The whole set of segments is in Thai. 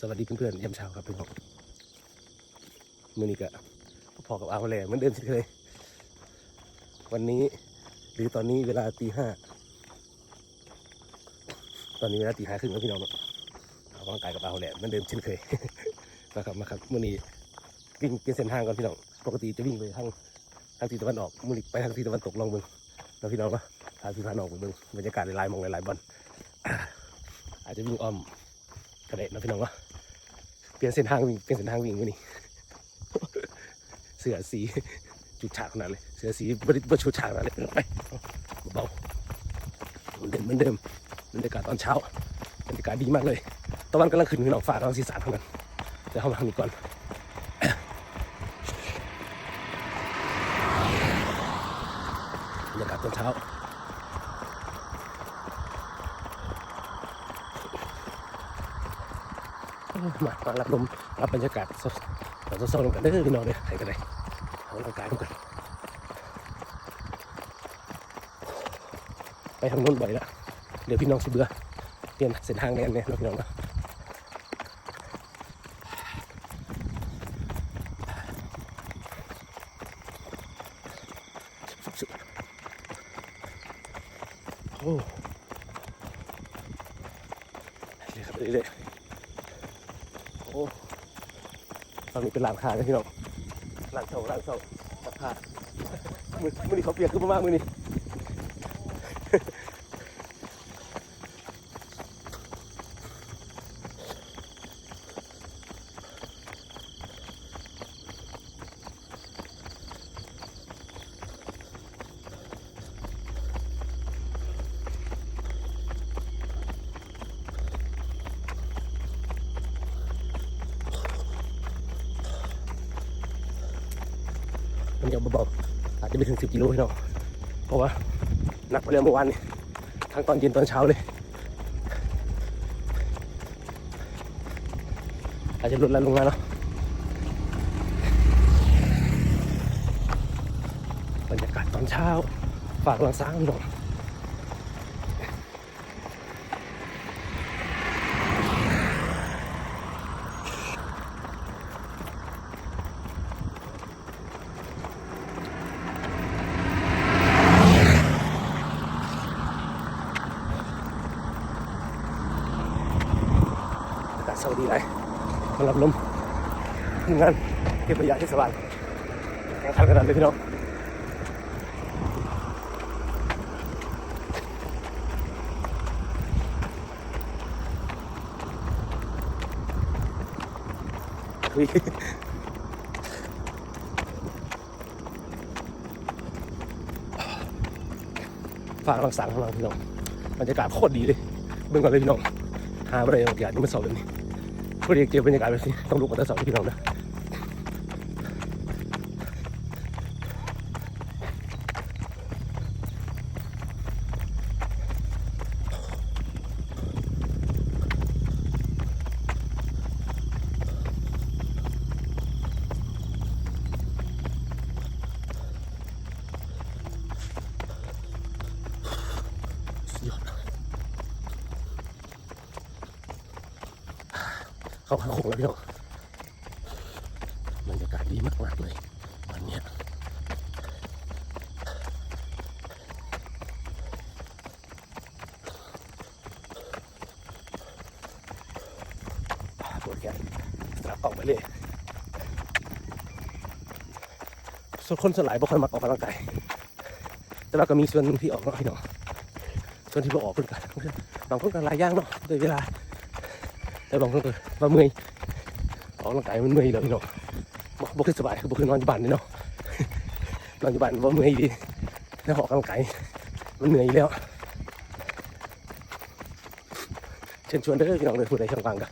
สวัสดีเพื่อนๆยามเช้าครับพี่น้องมือนี้ก็พอกับอาแหล่เหมือนเดิมเช่นเคยวันนี้หรือตอนนี้เวลาตีห้าตอนนี้เวลาตีห้าครึ่งแล้วพี่น้องเนาออกกำลังกายกับอาแหล่เหมือนเดิมเช่นเคยนะครับมาครับมือนี้วิ่งเปลี่ยนเส้นทางก่อนพี่น้องปกติจะวิ่งไปทางทางทิศตะวันออกมือนี้ไปทางทิศตะวันตกลองเบิ่งแล้วพี่น้องเนาทางทิศตะวันออกไปเบิ่งบรรยากาศหลายๆมองหลายๆบอลอาจจะวิ่งอ้อมกระเด็นนะพี่น้องเนาะ เปลี่ยนเส้นทางวิ่งเปลี่ยนเส้นทางวิ่งวันนี้เสือสีจุดฉากขนาดเลย เสือสีบริบชุดฉากขนาดเลยไปเบาเหมือนเดิมเหมือนเดิมบรรยากาศตอนเช้าบรรยากาศดีมากเลยตะวันกำลังขึ้นขึ้นอองฟ้ากำลังสีสานเท่านั้นแต่เข้ามาทางนี้ก่อน บรรยากาศตอนเช้า มามารับลมรับบรรยากาศสดเราจะซ้อมกันเด้อพี่น้องเด้อใครกันเลยออกกำลังกายกัน ไปทางโน้นบ่อยแล้วเดี๋ยวพี่น้องสิเบื่อเปลี่ยนเส้นทางแน่นเนี่ยพี่น้องนะโอ้เรื่อยๆครับเรื่อยๆ โอ้ฝั่งนี้ เป็นหลานค้านะพี่น้องหลานเสาหลานเช่าสักผ้ามือมือนี่เขาเปียกขึ้นมากมือนี่ มันจะเบาๆอาจจะไปถึงสิบกิโลพี่น้องเพราะว่าหนักไปเลยเมื่อวานนี้ทั้งตอนเย็นตอนเช้าเลย อาจจะลดแล้วลงมาเนาะบรรยากาศตอนเช้าฝากลังซ้างพี่น้อง สวัสดีเลยมารับลมทีมงานเก็บขยะที่สบายแข่งขันกันเลยพี่น้องคุยฝากรักษาของเราพี่น้องบรรยากาศโคตรดีเลยเบื้องก่อนเลยพี่น้องหาอะไรบางอย่างที่มันสอบแบบนี้ พอดีเจอบบรรยากาศแบบนี้ต้องลุกมาตั้งสองพี่น้องนะ เข้าข้างโขงแล้วพี่น้องบรรยากาศดีมากๆเลยวันนี้ปวดแขนสลับออกไปเลยส่วนคนส่วนหลายบ่ค่อยมักออกกำลังกายแต่ว่าก็มีส่วนที่ออกเนาะพี่น้องส่วนที่บ่ออกเพิ่นกันบางคนก็หลายอย่างเนาะโดยเวลา แต่บางคนก็ว่าเมื่อยออกกำลังกายมันเมื่อยแล้วพี่น้องบ่บ่คือสบายคือบ่คือนอนอยู่บ้านเนาะนอนอยู่บ้านบ่าเมื่อยดีแล้วออกกำลังกายมันเหนื่อยแล้วเชิญชวนเด้อพี่น้องเลยผู้ใดช่างฟังกัน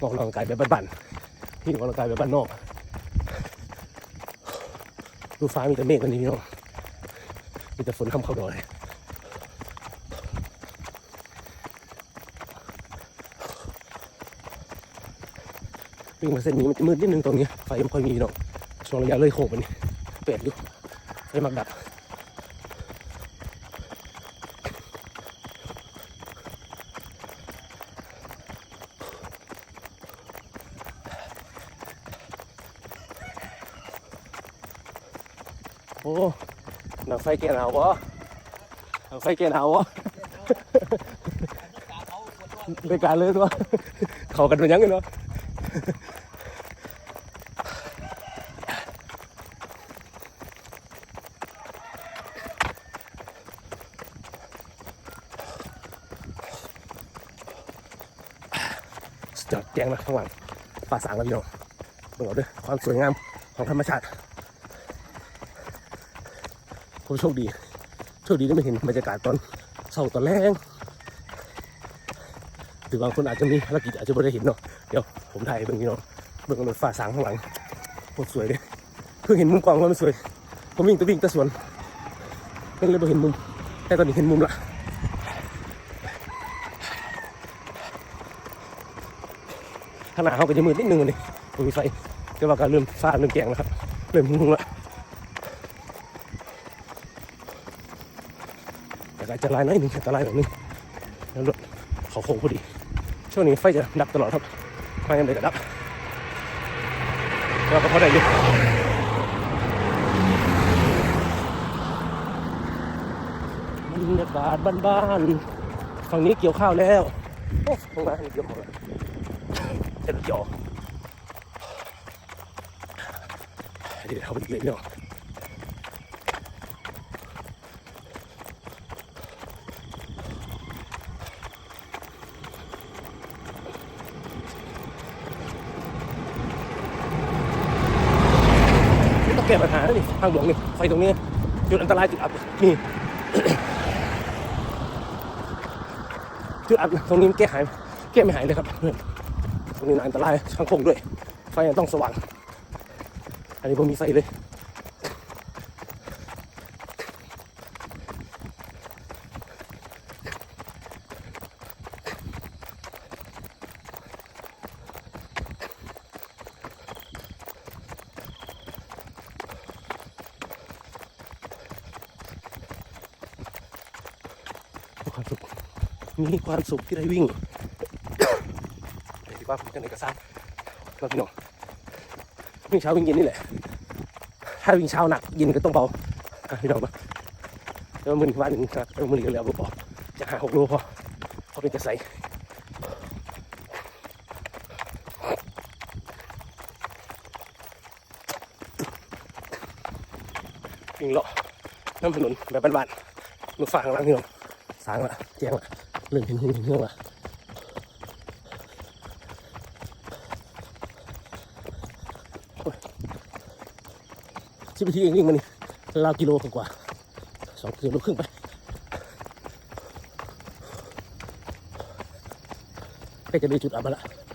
ออกกำลังกายแบบบ้านๆพี่ออกกำลังกายแบบบ้านนอกดูฟ้ามีแต่เมฆกันนี่พี่น้องมีแต่ฝนคำเข้าดอยิ่งมาเส้นนี้มันจะมืดนิดนึงตรงนี้ไฟมันค่อยมีเนาะช่วงระยะเลยโขมันเปลี่ยนดูไฟมักดับโอ้หนังไฟเกหนาววะหนังไฟเกหนาววะเลิการเลยตัวเขากันเป็นยังไงเนาะ สุดยอดแจ้งนะข้างหลังป่าสางแล้วพี่น้องเบิ่งเอาเด้วยความสวยงามของธรรมชาติผมโชคดี โชคดีที่ไม่เห็นบรรยากาศตอนเช้าตอนแรงหรือบางคนอาจจะมีภารกิจอาจจะไม่ได้เห็นเนาะเดี๋ยวผมถ่ายเบิ่งพี่น้องเบิ่งรถฟ้าสางข้างหลังโคตรสวยเลยเพิ่งเห็นมุมกล้องว่ามันสวย ผมวิ่งตะวิ่งตะสวนเพิ่งเลยไม่เห็นมุม แต่ตอนนี้เห็นมุมละ ขนาดเขาก็จะมืดนิดนึงเลยผมมีไฟแต่ว่าการเริ่มฟ้าเริ่มแกงแล้วครับเริ่มมุมละแต่ก็จะลายน้อยหนึ่งอันตรายหน่อยหนึงแล้วรถเขาโค้งพอดี ช่วงนี้ไฟจะดับตลอดครับไฟยังไม่ดับเราก็พอได้อยู่บรรยากาศบ้านๆฝั่งนี้เกี่ยวข้าวแล้ว โอ้ตรงนั้นเกี่ยวหมดแล้ว เจ็บจ่อเดี๋ยวเขาไปเลยเนาะนี่ต้องแก้ปัญหาแล้วนี่ทางหลวงนี่ไฟตรงนี้จุดอันตรายจุดอับนี่จุดอับตรงนี้แก้หายแก้ไม่หายเลยครับ รงนี้อันตรายทางคงด้วย ไฟยังต้องสว่าง อันนี้ผมมีไฟเลย มีความสุข มีความสุขที่ได้วิ่ง วดีกว่าผมกันเอกสารเราพี่น้องวิ่งเช้าวิ่งเย็นนี่แหละ ถ้าวิ่งเช้าหนักเย็นก็ต้องเบาพี่น้องมาแล้วมือว่าหนึ่งครับแล้วมือเหลือแล้วพอจะหาหกโลพอพอเป็นจะใส่วิ่งเลาะน้ำถนนแบบบ้านๆมือฝาข้างหล่างพี่น้องสางละแจ้งละเริ่มเห็นเห็นเห็นเรื่องละ สิบนาทีเองวิ่งมานี่ราวกิโลกว่าสองกิโลครึ่งไปใกล้จะมีจุดอับมาละ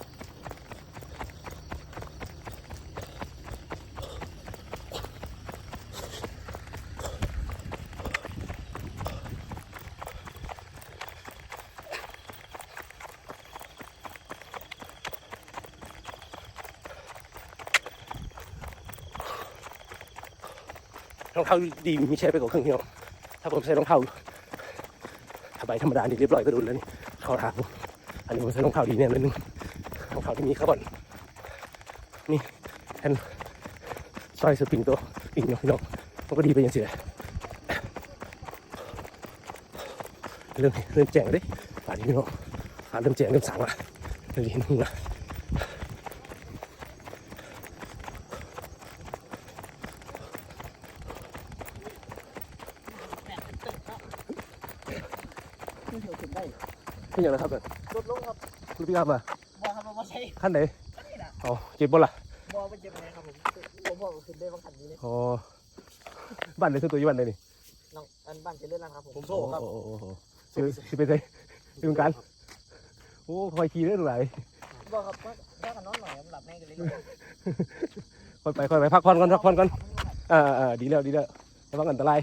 ท้าดีมีใช้ไปกว่าครึ่งพี่น้องถ้าผมใส่รองเท้าถ้าใบธรรมดานี่เรียบร้อยก็โดนแล้วนี่เข้าทางอันนี้ผมใส่รองเท้าดีแน่เลยนึงรองเท้าที่มีคาร์บอนนี่แอนซอยสปริงตัวปิงเนาะพี่น้องมันก็ดีไปอย่างเสียเริ่มเริ่มแจ้งเลยป่านนี้พี่น้องฟ้าเริ่มแจ้งเริ่มสางละเริ่มเห็นหัว ขึ้นเดี๋ยวขึ้นได้เป็นอย่างไรครับเนี่ยลดลงครับคุณพี่ครับมาบอครับบอใช่ขั้นไหนนี่นะอ๋อเจ็บบ่ล่ะบอมันเจ็บไหมครับผมผมบอกว่าขึ้นได้บางขันนี้เลยอ๋อบ้านไหนคือตัวอยู่บ้านไหนนี่น้องอันบ้านเจริญรัตน์ครับผมผมโอ้โซ่ครับโอ้โอ้โอ้สิสิเป็นไงเป็นการโอ้คอยขี่เรื่องไหลบอครับว่าถ้ากันนอนหน่อยผมหลับแม่กันเลยคอยไปคอยไปพักผ่อนก่อนพักผ่อนก่อนอ่าอ่าดีแล้วดีแล้วระวังอันตราย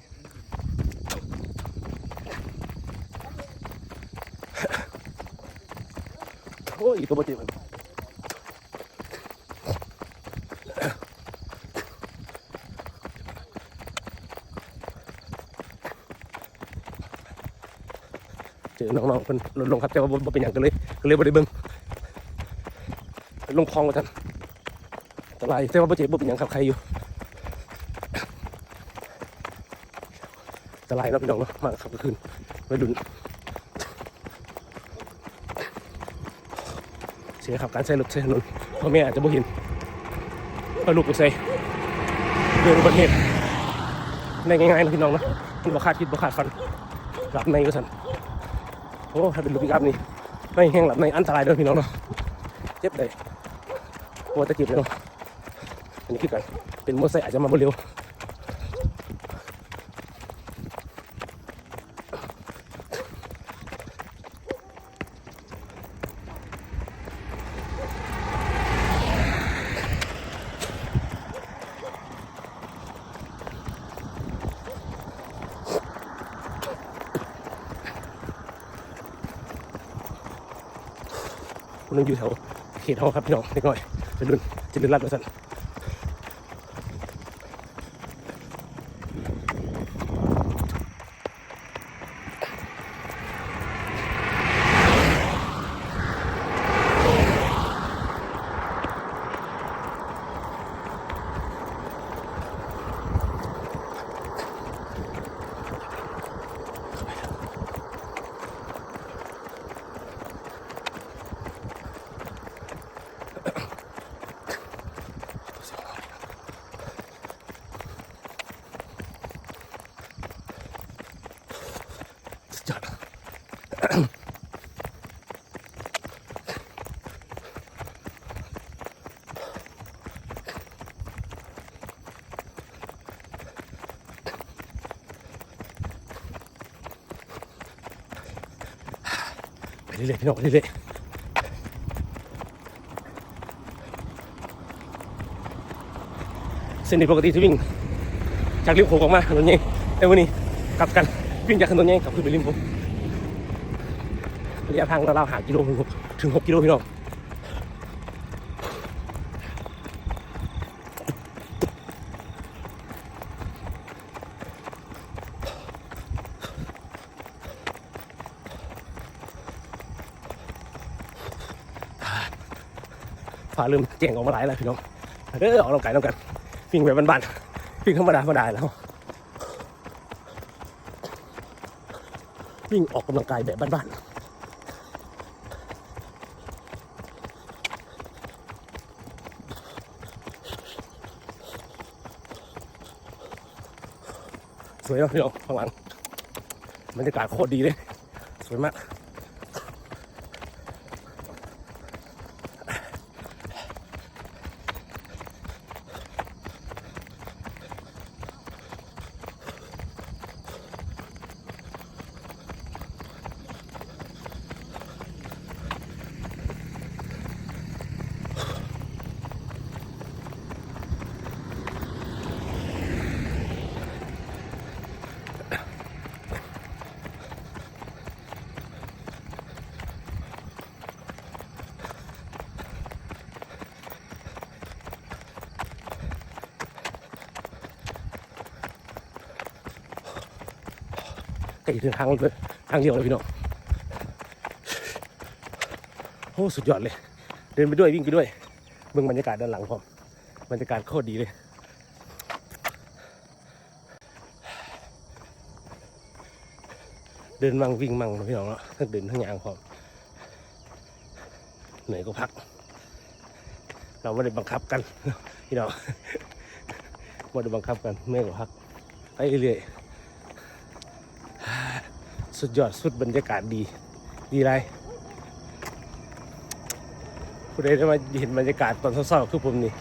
โอ้ยตัวบ่เจ็บมันเจอน้องๆเพิ่นลดลงครับแต่ว่าบ่เป็นอย่างกันเลยก็เลยบ่ได้เบิ่งลงคลองมาทันอันตรายแต่ว่าบ่เจ็บบ่เป็นอย่างครับใครอยู่จะไล่เราะพี่น้องเนาะมาขับคืนไปดุน สียขับการใช้รถใช้ถนนพ่อแม่อาจจะบ่เห็นว่าลูกไปใส่เกิดอุบัติเหตุในง่ายๆนะพี่น้องนะคิดบ่คาดคิดบ่คาดฝันหลับในก็สันโอ้ถ้าเป็นรถปิกอัพนี่ไม่แห้งหลับในอันตรายเด้อพี่น้องเนาะเจ็บเลยโอ้ตะกียบเลยเนาะอันนี้คือกันเป็นมอเตอร์ไซค์อาจจะมาบ่เร็ว คนนึงอยู่แถวเขตห้องครับพี่น้องเล็กน้อยจะลุนจะลุนรัดมาสั่น เรื่อยๆพี่น้องเรื่อยๆเส้นนี้ปกติที่วิ่ง จากริมโขงออกมาถนนใหญ่แต่วันนี้กลับกันวิ่งจากถนนใหญ่กลับขึ้นไปริมโขงระยะทางเราวๆหากิโลถึงหกถึงหกกิโลพี่น้อง เริ่มแจ้งออกมาหลายแล้วพี่น้องเออออกกำลังกายต้องกันวิ่งแบบบ้านๆวิ่งธรรมดาธรรมดาแล้ววิ่งออกกำลังกายแบบบ้านๆสวยเนาะพี่น้องข้างหลังบรรยากาศโคตรดีเลย สวยมาก ถึงทางเยทางเดียวเลยพี่น้องโอ้สุดยอดเลย เดินไปด้วยวิ่งไปด้วยเบิ่งบรรยากาศด้านหลังพร้อมบรรยากาศโคตรดีเลยเดินมั่งวิ่งมั่งพี่น้องเนาะทั้งเดินทั้งยางพร้อมเหนื่อยก็พัก เราไม่ได้บังคับกันพี่น้องไม่ได้บังคับกันเมื่อยก็พักไปเรื่อยๆ สุดยอดสุดบรรยากาศดี ดีไรผู้ใดได้มาเห็นบรรยากาศตอนเศร้าๆคือผมนี่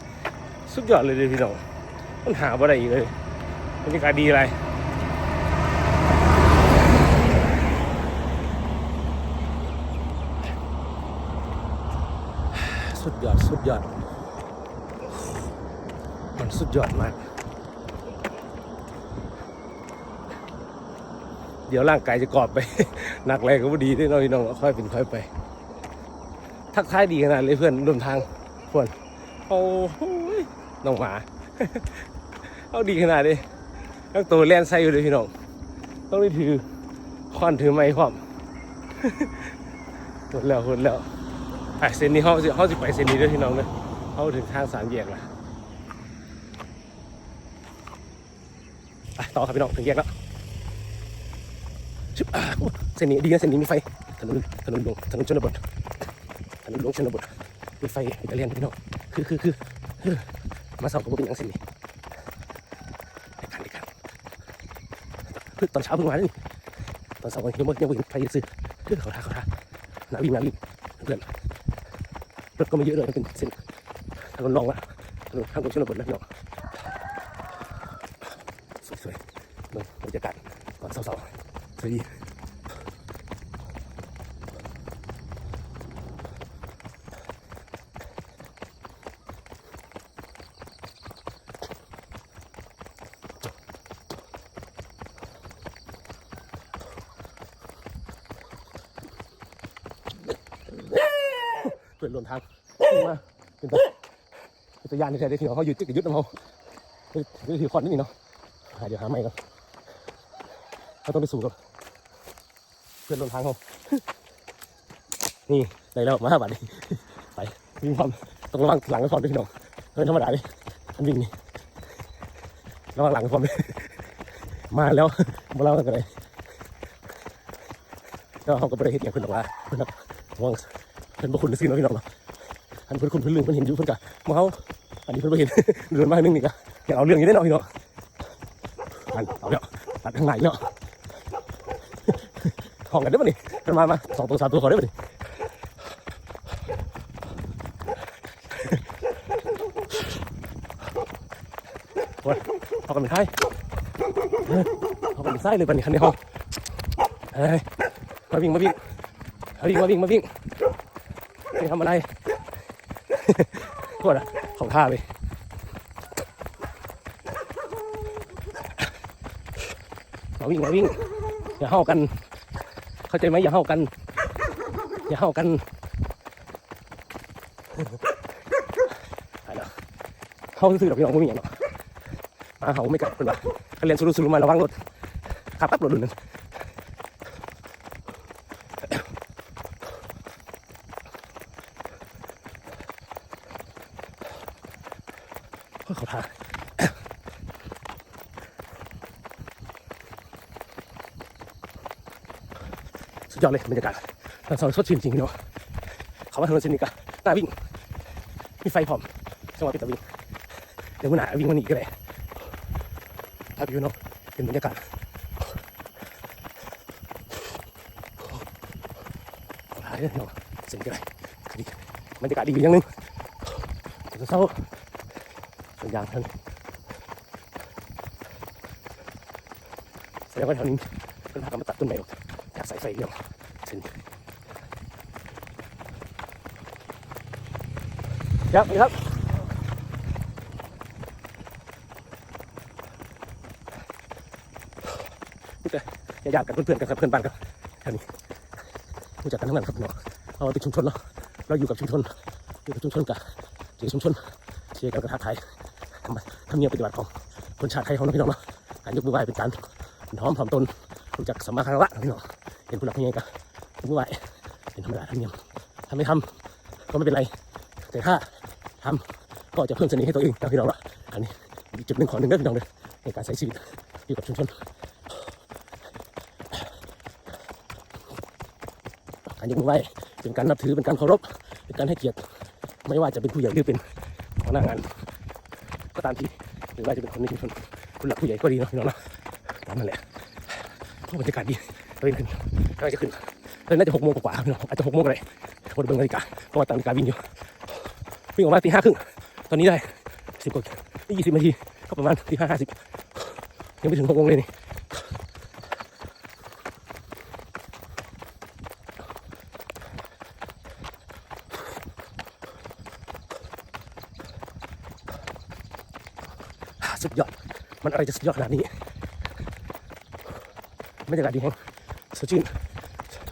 สุดยอดเลยเลยพี่น้องมันหาบ่ได้อีกเลย บรรยากาศดีไรสุดยอด สุดยอด มันสุดยอดมาก เดี๋ยวร่างกายจะกรอบไป หนักแรงก็บ่ดีด้วยเน้องพี่น้องค่อยเป็นค่อยไป ทักทายดีขนาดเลยเพื่อนร่วมทางเพื่อนโอ้โหยน้องหมา เอาดีขนาดนี้ตั้งตัวแล่นไซอยู่เลยพี่น้อง ต้องได้ถือค้อนถือไม้พร้อมหมดแล้วหมดแล้วไปเส้นนี้เขาเขาสิไปเส้นนี้ด้วยพี่น้องนะเขาถึงทางสามแยกละไปต่อครับพี่น้องถึงแยกแล้ว ชิบอ่าโอ้เส้นนี้ดีนะเส้นนี้มีไฟถนนถนนหลวงถนนชนบทถนนหลวงชนบทมีไฟอิตาเลียนพี่น้องคือคือคือคือมาสอบกับผมเป็นอย่างเส้นนี้ในการในการเพิ่งตอนเช้าเพิ่งมาเลยตอนเช้าวันยังไม่ยังไม่เห็นใครจะซื้อคือเขาท่าเขาท่าหนาวิ่งหนาวิ่งเพื่อนรถก็ไม่เยอะเลยเป็นเส้นถนนรองละถนนทางตรงชนบทนะพี่น้องสวยๆเมืองบรรยากาศตอนเช้าๆ สวยดีเปิดหล่นทางขึ้นมาเป็นตะเป็นตะยานที่ใช้ได้ที่เขาอยู่จิกยุดน้ำเขาคือถือคอนนี่เนาะหาเดี๋ยวหาใหม่ก่อนเขาต้องไปสู่กับ เพื่อนหล่นทางเขานี่ได้แล้วมาห้าบาทนี่ไปวิ่งความต้องระวังหลังกับความด้วยพี่น้องเฮ้ยธรรมดาเลยมันวิ่งนี่ระวังหลังกับความด้วยมาแล้วมาเล่ากันเลยแล้วเขาก็ไปเห็นอย่างคุณหรอกว่าเพื่อนระวังเพิ่นบ่คุณซื้อเนาะพี่น้องเนาะอันเพิ่อนคุณเพิ่อนลืมเพิ่นเห็นอยู่เพิ่อนก็มาเอาอันนี้เพิ่อนบ่เห็นเดินมาหนึงนี่ก็อยากเอาเรื่องอยู่ได้เนาะพี่น้องอันเอาแล้วตัดข้างในเนาะ ห้องกันได้ปะนี่เพิ่นมามาสองตัวสามตัวขอได้ปะนี่โอ้ยเอากันเป็นไส้เออเอากันเป็นไส้เลยป่ะนี่คันนี้ห้องเฮ้ยมาวิ่งมาวิ่งมาวิ่งมาวิ่งมาวิ่งไม่ทำอะไรโทษนะของท่าเลยมาวิ่งมาวิ่งอย่าเห่ากัน เข้าใจไหมอย่าเห่ากัน อย่าเห่ากันไปแล้วเห่าซื่อๆหรอกพี่น้องไม่มีอย่างหรอกหมาเห่าไม่กัดเป็นไรก็เรียนสุรุสุรุมาระวังรถขับแป๊บรถดูนึง โอ้ยเขาทาสุดย อดเลยบรรยากาศตอนเช้าสดชื่นจริงเนาะเขาว่าถนนเส้นนี้ก็น่าวิ่ง มีไฟพร้อมจังหวะป็นตะวิ่ง เดี๋ยววันหนาวิ่งวันนี้ก็ได้ถ้าพี่น้องเป็นบรรยากาศเขาทาเลยเนาะเส้นก็ได้ดีบรรยากาศดีอย่างหนึงตอนเช้าสัญญาณท่านแสดงว่าแถวนี้เพิ่นพากันมาตัดต้นไม้ออกจากสายไฟเดียว เส้นครับนี่ครับนี่แต่ญาติกันเพื่อนๆกันครับเพื่อนบ้านกันแถวนี้รู้จักกันทั้งนั้นครับเนาะเราเป็นชุมชนเนาะเราอยู่กับชุมชนอยู่กับชุมชนกับอยู่กับชุมชนเชียกันกระทักทยทำทำเนียมปฏิบัติของคนชาติไทยของพี่น้องเนาะการยกมือไหว้เป็นการน้อมถ่อมตนรู้จักสมมาคารวะพี่น้องเห็นผู้หลักผู้ใหญ่ก็ย กมือไหวเป็นธรรมดาธรรมเนียมถ้าไม่ทำก็ไม่เป็นไร แต่ถ้าทำก็จะเพิ่มเสน่ห์ให้ตัวเองนะพี่น้องละอันนี้อีกจุดหนึ่งขอหนึ่งนะพี่น้องเลยในการใช้ชีวิตอยู่กับชุมชนการยกมือไหว้เป็นการนับถือเป็นการเคารพ เป็นการให้เกียรติ ไม่ว่าจะเป็นผู้ใหญ่หรือเป็นหัวหน้างาน ก็ตามทีหรือว่าจะเป็นคนในชุมชนคนหลักผู้ใหญ่ก็ดีเนาะพี่น้องเนาะนั่นแหละโอ้บรรยากาศดีเร่งขึ้นน่าจะขึ้น เลยน่าจะหกโมงกว่าๆพี่น้องอาจจะหกโมงก็ได้คนเบิ่งนาฬิกาเพราะว่าตามนาฬิกาวิ่งอยู่วิ่งออกมาตีห้าครึ่งตอนนี้ได้สิบกว่านี่ยี่สิบนาทีก็ประมาณตีห้าห้าสิบยังไม่ถึงหกโมงเลยนี่สุดยอด มันอะไรจะสุดยอดขนาดนี้บรรยากาดีแฮงสดชื่น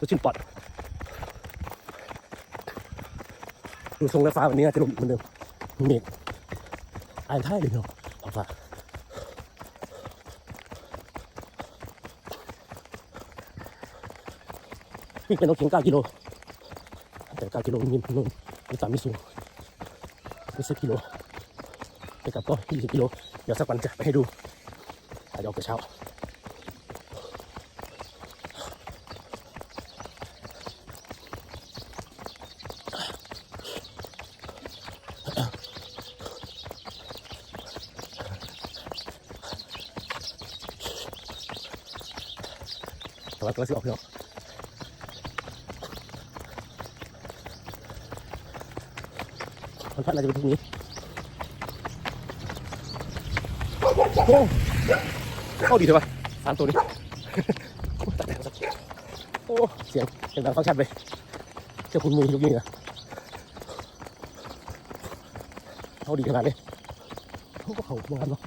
ดชื่นปอดดูทรงและฟ้าวันนี้น่าจะลมเหมือนเดิมมีเมฆอานท้ายเลยเนาะท้องฟ้าวิ่งเป็นรถเข็น9กิโลแต่9กิโลมีมีมีต่ำมีสูงมี10กิโลไปกลับก็20กิโล เดี๋ยวสักวันจะไปให้ดูอาจจะออกแต่เช้า วัดกระสิออกพี่องมันพัดอะไรจะเป็นทุกนี้โอ้เข้าดีเถอะวะสามตัวนี้ตัดแต่งสักโอ้เสียงเสียงดังฟังชัดเลยเชื่อคุณมือลูกยิงอะเข้าดีขนาดนี้เขาก็เขาเหมือนกันเนาะ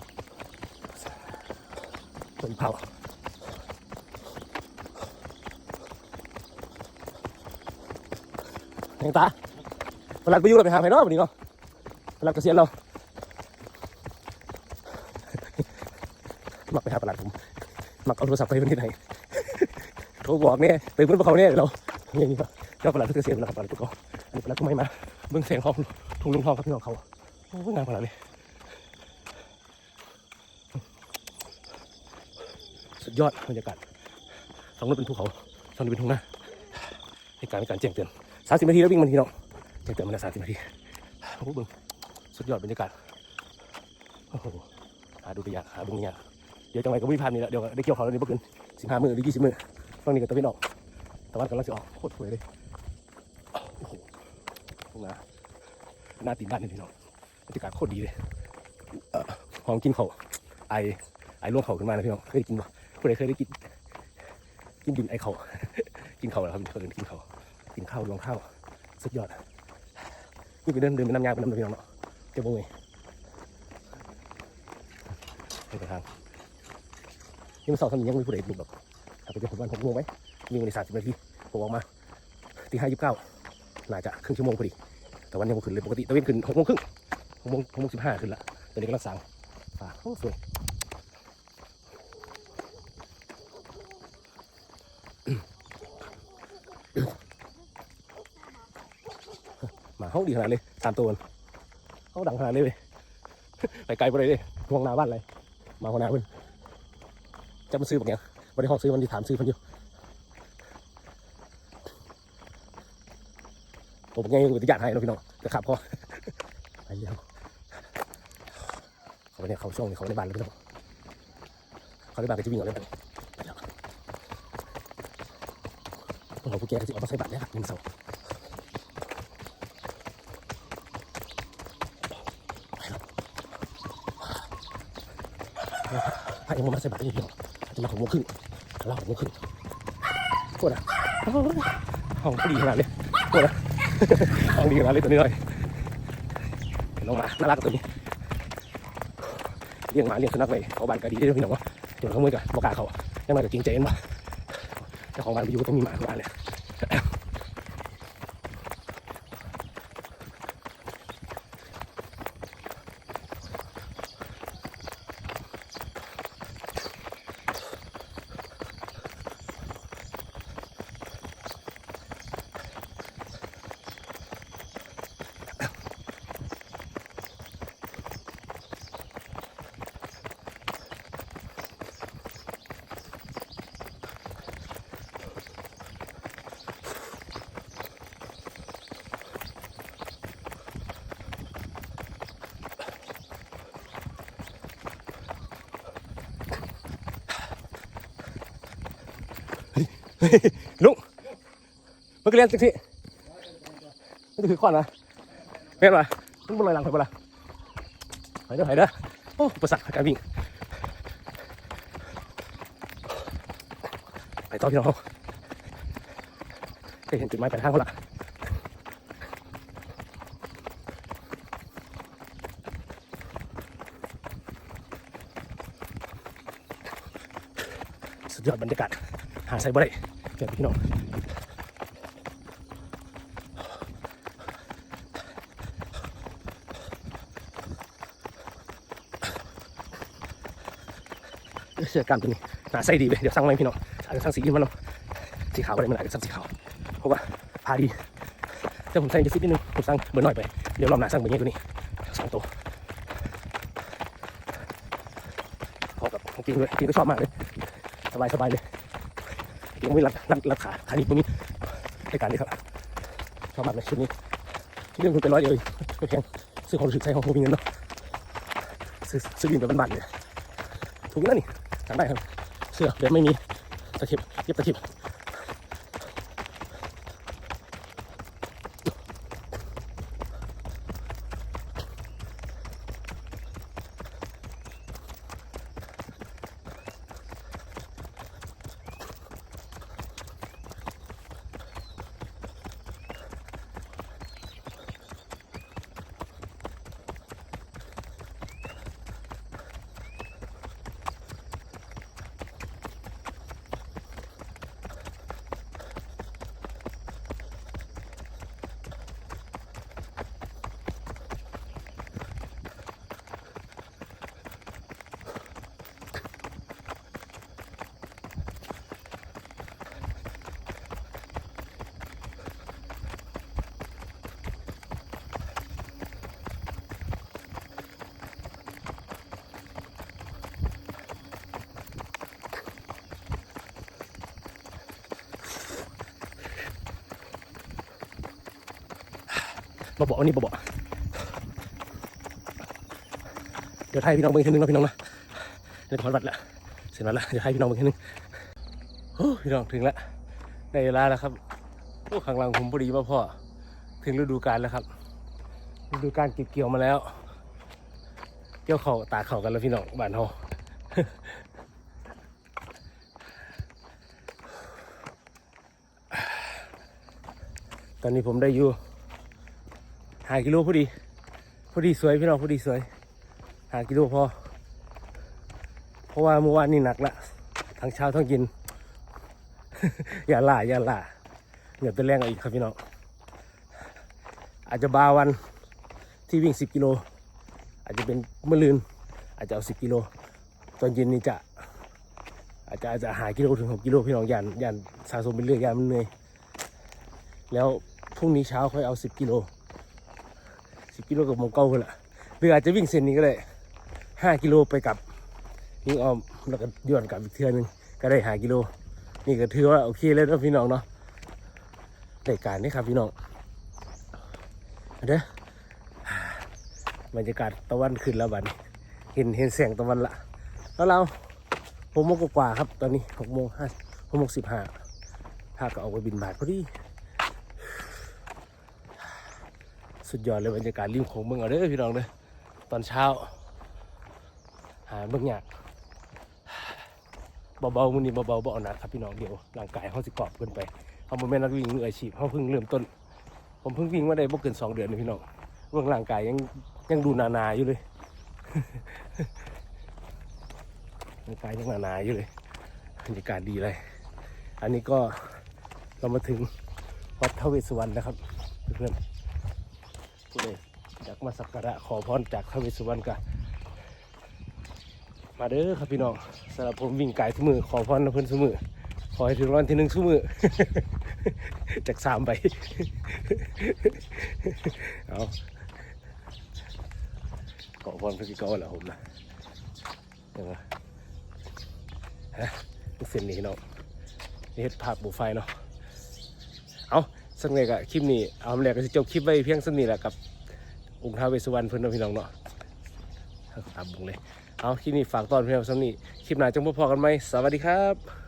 เป็นเผา แหงตาเวลาไปอยู่เราไปหาไผ่นอกวันนี้เนาะเวลาเกษียณเรามักไปหาประหลัดผมมักเอาโทรศัพท์ไปเป็นที่ไหนโทรบอกเนี่ยตื่นเพื่อนเขาเนี่ยเราอย่างนี้ก็เจ้าประหลัดเกษียณนะครับประหลัดก็อันนี้ประหลัดก็ไม่มาเบื้องแสงของทุ่งลุงทองครับพี่น้องเขาโอ้ยงามขนาดนี้สุดยอดบรรยากาศฝั่งนู้นเป็นภูเขาฝั่งนี้เป็นทุ่งนาในการในการแจ้งเตือน สามสิบนาทีแล้ววิ่งมันทีเนาะแจ้งเตือนมาแล้วสามสิบนาทีโอ้โหบึงสุดยอดบรรยากาศโอ้โหหาดูตัวอย่างหาดูตัวอย่างเดี๋ยวจังไรก็วิ่งผ่านนี่แหละเดี๋ยวได้เกี่ยวเขาแล้วนี่เมื่อคืนสิบห้ามือหรือยี่สิบมือฝั่งนี้ก็ตะวันออกตะวันกำลังจะออกโคตรสวยเลยโอ้โหตรงนาหน้าตีนบ้านนี่พี่น้องบรรยากาศโคตรดีเลยเออหอมกินเขาไอไอร่วงเขาขึ้นมาเลยพี่น้องเคยกินปะผู้ใดเคยได้กินกินดินไอเขากินเขาแล้วครับเคยกินเขา กินข้าวรวงข้าวสุดยอดนี่ไปเดินเดินไปน้ำยางไปน้ำพี่น้องเนาะเจ้าโบงไงไปทางนี่มันสองสามยังไม่ผู้ใดดูแบบถ้าไปเจอผมวันหกโมงไหมยิงในสามสิบนาทีผมออกมาตีห้ายี่สิบเก้าน่าจะครึ่งชั่วโมงพอดีแต่วันยังไม่ขึ้นเลยปกติตะเวนขึ้นหกโมงครึ่งหกโมงหกโมงสิบห้าขึ้นละตอนนี้กำลังสั่งฟ้าโอ้สวยหมา เขาดีขนาดเลยสามตัวเขาดังขนาดเลยไปไกลไปเลยเลยห่วงนาบ้านเลยมาหัวหน้าเพิ่นจะมาซื้อแบบเนี้ยวันนี้ห้องซื้อมันที่ถามซื้อเพิ่นอยู่ผมไงกูจะญาติให้เราะพี่น้องจะขับพอไปเยี่ยมเขาไปเนี่ยเขาช่วงนี้เขาในบ้านเลยพี่น้องเขาในบ้านก็จะวิ่งออกเลยไปแล้วต้องเอาผู้แก่ก็จะเอามาใส่บัตรเนี่ยครับยิงเสา พระยังมาใส่บาตรนี่พี่น้องจะมาหกโมงครึ่งเราหกโมงครึ่งโคตรอะโอ้ยห้องดีขนาดเลยโคตรอะห้องดีขนาดเลยตัวนี้เลยน้องหมาน่ารักตัวนี้เลี้ยงหมาเลี้ยงสุนัขไปเขาบ้านก็ดีด้วยพี่น้องวะเดี๋ยวเขาเมื่อยกันบอกกาเขายังไงก็จริงใจกันปะเจ้าของบ้านไปอยู่ก็ต้องมีหมาทุกบ้านเลย ลุงมันก็เรียนสิที่มันถือขวานมาเรียนมามันบนลอยหลังไปบ่ล่ะไปเด้อไปเด้อโอ้ประสักการวิ่งไปต่อพี่น้องเคยเห็นจุดหมายปลายทางเขาละสุดยอดบรรยากาศ หาใส่บ่ได้เกิดพี่น้องเสื้อกล้ามตัวนี้หนาใส่ดีเลยเดี๋ยวสั่งอะไรพี่น้องอาจจะสั่งสีมันเนาะสีขาวอะไรมันอาจจะสั่งสีขาวเพราะว่าพาดีแต่ผมใส่จะฟิตนิดนึงผมสั่งเบอร์หน่อยไปเดี๋ยวรอบหน้าสั่งเบอร์นี้ตัวนี้สองตัวพอกับของกินด้วยกินก็ชอบมากเลยสบายสบายเลย ยังไม่รัดรัดรัดขาขาหนีบตรงนี้ในการนี้ครับชอบมากเลยชุดนี้เรื่องคุณเป็นร้อยเดียวเองไม่แพงซื้อของรู้สึกใช้ของผมมีเงินเนาะซื้อซื้อบิงไปบ้านๆเลยถูกแล้วนี่สั่งได้ครับ เสื้อแบบไม่มีตะเข็บเย็บตะเข็บ บ่บอกอันนี้บ่บอกเดี๋ยวไทยพี่น้องเบิ่งอีกทีนึงเนาะพี่น้องนะเดี๋ยวถอนบัตรละเสร็จแล้วละเดี๋ยวไทยพี่น้องเบิ่งอีกทีนึงโอ้พี่น้องถึงแล้วได้เวลาแล้วครับโอ้ข้างหลังผมพอดีมาพ่อถึงฤดูกาลแล้วครับฤดูกาลเก็บเกี่ยวมาแล้ว เกี่ยวเข่าตาเข่ากันแล้วพี่น้องบ้านเฮาตอนนี้ผมได้อยู่ หากิโลพอดี พอดีสวยพี่น้องพอดีสวย หากิโลพอ เพราะว่าเมื่อวานนี่หนักละทั้งเช้าทั้งกิน อย่าล่าอย่าล่าเหนื่อยเป็นแรงอีกครับพี่น้อง อาจจะบาวันที่วิ่ง 10 กิโล อาจจะเป็นเมื่อลืน อาจจะเอา 10 กิโล ตอนเย็นนี่จะ อาจจะอาจจะหากิโลถึง 6 กิโลพี่น้องยันยันสะสมไปเรื่อยยันมันเหนื่อยแล้วพรุ่งนี้เช้าค่อยเอา 10 กิโล 10กิโลกับโมงเก้าคนละหรืออาจจะวิ่งเส้นนี้ก็ได้5กิโลไปกับวิ่งออมแล้วก็ย้อนกลับอีกเทือนึงก็ได้หากิโล นี่ก็ถือว่าโอเคเลยนะพี่น้องเนาะได้การนี่ครับพี่น้องเด้อบรรยากาศตะวันขึ้นแล้วบัดนี้เห็นเห็นแสงตะวันละแล้วเราหกโมงกว่าครับตอนนี้หกโมงห้าหกโมงสิบห้าพาก็ออกไปบินบาทพอดี สุดยอดเลยบรรยากาศริมโขงเมืองเอาเด้อพี่น้องเด้อตอนเช้า หาเบิ่งยากเบาๆมือนี้เบาๆบ่เอาหนักครับพี่น้องเดี๋ยวร่างกายเขาสิกรอบเกินไปเขาบ่แม่นนักวิ่งมืออาชีพเขาเพิ่งเริ่มต้น ผมเพิ่งวิ่งมาได้บ่เกินสองเดือนนี่พี่น้องเรื่องร่างกายยังยังดูนาๆอยู่เลยร่างกายยังนาๆอยู่เลยบรรยากาศดีเลย อันนี้ก็เรามาถึงวัดทวเวสสุวรรณนะครับเพื่อน ผู้ใดอยากมาสักการะขอพรจากพระวสสุวรรณกันมาเด้อครับพี่น้องสำหรับผมวิ่งไกลทุกมือขอพรนะเพื่อนทุกมือขอให้ถึงวันที่หนึ่งทุกมือจากสามไปเอาขอพรพระกิกอแหละผมนะเดี๋ยวนะฮะเส้นนี้เนาะนี่เฮ็ดภาพบูไฟเนาะเอา สักหน่อยกะคลิปนี้เอาแรกก็จะจบคลิปไว้เพียงสักนี้แหละกับองค์ท้าวเวสสุวรรณเพื่อนเนาะพี่น้องเนาะตามบุงเลย เอาคลิปนี้ฝากตอนเพื่อนสักนี้คลิปหน้าจังพบพอกันไหมสวัสดีครับ